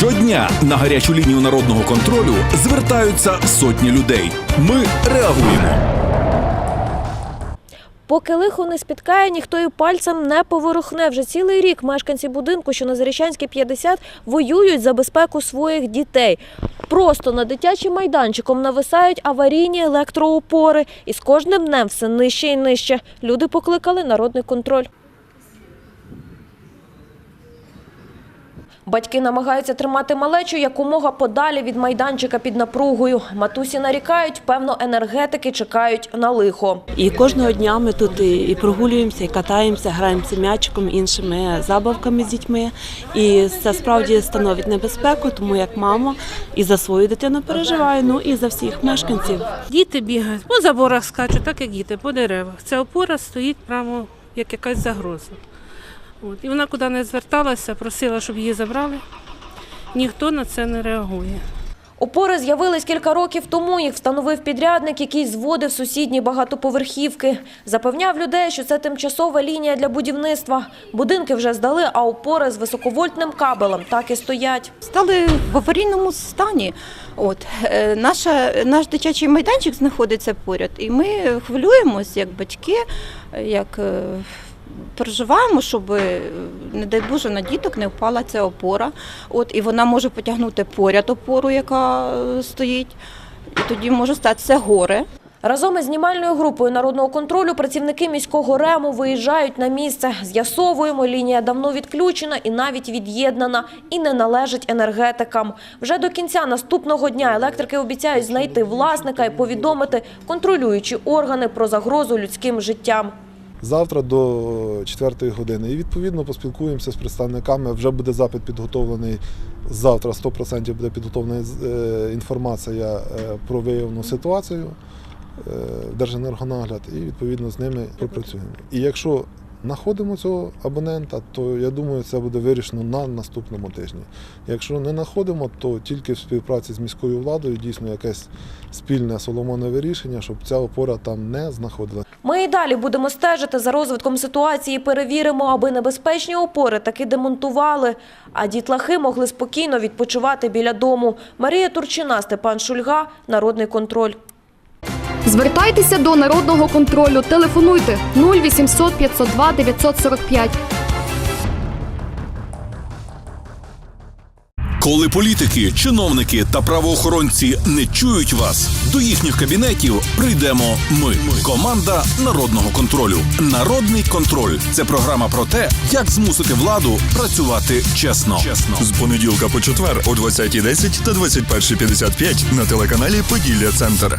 Щодня на гарячу лінію народного контролю звертаються сотні людей. Ми реагуємо. Поки лихо не спіткає, ніхто і пальцем не поворухне. Вже цілий рік мешканці будинку, що на Зарічанській 50, воюють за безпеку своїх дітей. Просто над дитячим майданчиком нависають аварійні електроопори. І з кожним днем все нижче і нижче. Люди покликали народний контроль. Батьки намагаються тримати малечу якомога подалі від майданчика під напругою. Матусі нарікають, певно, енергетики чекають на лихо. І кожного дня ми тут і, і прогулюємося, і катаємося, граємося м'ячиком, іншими забавками з дітьми. І це справді становить небезпеку, тому як мама і за свою дитину переживаю, ну і за всіх мешканців. Діти бігають по заборах скачуть, так як діти, по деревах. Ця опора стоїть прямо як якась загроза. От. І вона куди не зверталася, просила, щоб її забрали. Ніхто на це не реагує. Опори з'явились кілька років тому. Їх встановив підрядник, який зводив сусідні багатоповерхівки. Запевняв людей, що це тимчасова лінія для будівництва. Будинки вже здали, а опори з високовольтним кабелем так і стоять. стали в аварійному стані. От е, наша наш дитячий майданчик знаходиться поряд, і ми хвилюємось як батьки, як е, переживаємо, щоб, е, не дай Боже, на діток не впала ця опора. От і вона може потягнути поряд опору, яка е, стоїть. І тоді може статися горе. Разом із знімальною групою народного контролю працівники міського РЕМу виїжджають на місце. З'ясовуємо, лінія давно відключена і навіть від'єднана, і не належить енергетикам. Вже до кінця наступного дня електрики обіцяють знайти власника і повідомити контролюючі органи про загрозу людським життям. Завтра до 4 години. І відповідно поспілкуємося з представниками. Вже буде запит підготовлений завтра. 100% буде підготовлена е, інформація е, про виявлену ситуацію е, Держенергонагляд, і відповідно з ними пропрацюємо. І якщо знаходимо цього абонента, то я думаю, це буде вирішено на наступному тижні. Якщо не знаходимо, то тільки в співпраці з міською владою дійсно якесь спільне соломонове рішення, щоб ця опора там не знаходилася. Ми і далі будемо стежити за розвитком ситуації, перевіримо, аби небезпечні опори таки демонтували, а дітлахи могли спокійно відпочивати біля дому. Марія Турчина, Степан Шульга, Народний контроль. Звертайтеся до народного контролю. Телефонуйте 0800 502 945. Коли політики, чиновники та правоохоронці не чують вас, до їхніх кабінетів прийдемо ми. Команда народного контролю. Народний контроль це програма про те, як змусити владу працювати чесно. Чесно З понеділка по четвер о 20.10 та 21.55 на телеканалі Поділля Центр.